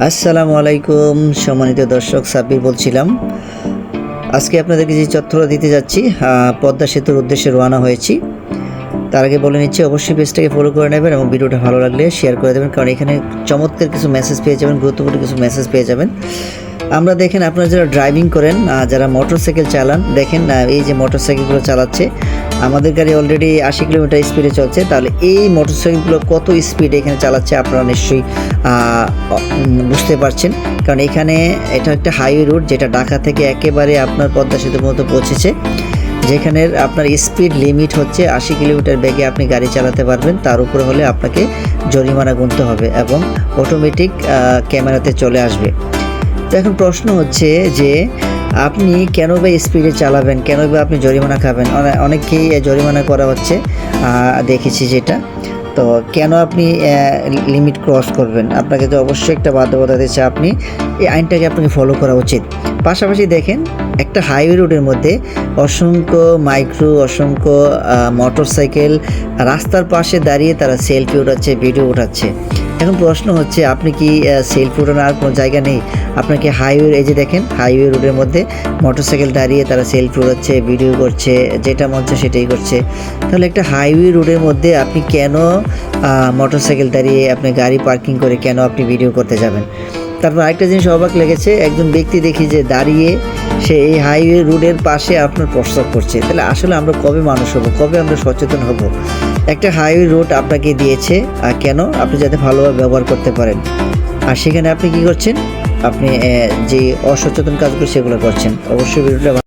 আসসালামু আলাইকুম, সম্মানিত দর্শক সাব্বির বলছিলাম। আজকে আপনাদেরকে যে তথ্যটা দিতে যাচ্ছি পদ্মা সেতুর উদ্দেশ্যে রওনা হয়েছি। তার আগে বলে নিচ্ছি, অবশ্যই পেজটাকে ফলো করে নেবেন এবং ভিডিওটা ভালো লাগলে শেয়ার করে দেবেন, কারণ এখানে চমৎকার কিছু মেসেজ পেয়ে যাবেন, গুরুত্বপূর্ণ কিছু মেসেজ পেয়ে যাবেন। আমরা দেখেন, আপনারা যারা ড্রাইভিং করেন যারা মোটরসাইকেল চালান, দেখেন এই যে মোটরসাইকেলগুলো চালাচ্ছে আমাদের গাড়ি অলরেডি আশি কিলোমিটার স্পিডে চলছে, তাহলে এই মোটরসাইকেলগুলো কত স্পিডে এখানে চালাচ্ছে আপনারা নিশ্চয়ই বুঝতে পারছেন। কারণ এখানে এটা একটা হাইওয়ে রুট যেটা ঢাকা থেকে একেবারে আপনার পদ্মা সেতুর মতো পৌঁছেছে যেখানের আপনার স্পিড লিমিট হচ্ছে আশি কিলোমিটার বেগে আপনি গাড়ি চালাতে পারবেন। তার উপরে হলে আপনাকে জরিমানা গুনতে হবে এবং অটোমেটিক ক্যামেরাতে চলে আসবে। তো এখন প্রশ্ন হচ্ছে যে আপনি কেন বা স্পিডে চালাবেন? কেন বা আপনি জরিমানা খাবেন? অনে- অনেককেই জরিমানা করা হচ্ছে দেখেছি যেটা। তো কেন আপনি লিমিট ক্রস করবেন? আপনাকে তো অবশ্যই একটা বাধ্যবাধকতা দিচ্ছে আপনি। এই আইনটাকে আপনাকে ফলো করা উচিত। পাশাপাশি দেখেন, একটা হাইওয়ে রোডের মধ্যে অসংখ্য মাইক্রো অসংখ্য মোটর সাইকেল রাস্তার পাশে দাঁড়িয়ে তারা সেলফি উঠাচ্ছে ভিডিও উঠাচ্ছে। এখন প্রশ্ন হচ্ছে, আপনি কি সেলফি ওঠানোর আর কোনো জায়গা নেই? আপনাকে হাইওয়ে, এই যে দেখেন, হাইওয়ে রোডের মধ্যে মোটরসাইকেল দাঁড়িয়ে তারা সেলফি উঠাচ্ছে ভিডিও করছে, যেটা মন চায় সেটাই করছে। তাহলে একটা হাইওয়ে রোডের মধ্যে আপনি কেন মোটরসাইকেল দাঁড়িয়ে আপনি গাড়ি পার্কিং করে কেন আপনি ভিডিও করতে যাবেন? তারপর আরেকটা জিনিস অবাক লেগেছে, একজন ব্যক্তি দেখি যে দাঁড়িয়ে সে এই হাইওয়ে রোডের পাশে আপনার প্রস্তাব করছে। তাহলে আসলে আমরা কবে মানুষ হব? কবে আমরা সচেতন হব? একটা হাইওয়ে রোড আপনাকে দিয়েছে। আর কেন? আপনি যাতে ভালোভাবে ব্যবহার করতে পারেন। আর সেখানে আপনি কি করছেন? আপনি যে অসচেতন কাজগুলো সেগুলো করছেন। অবশ্যই ভিডিওটা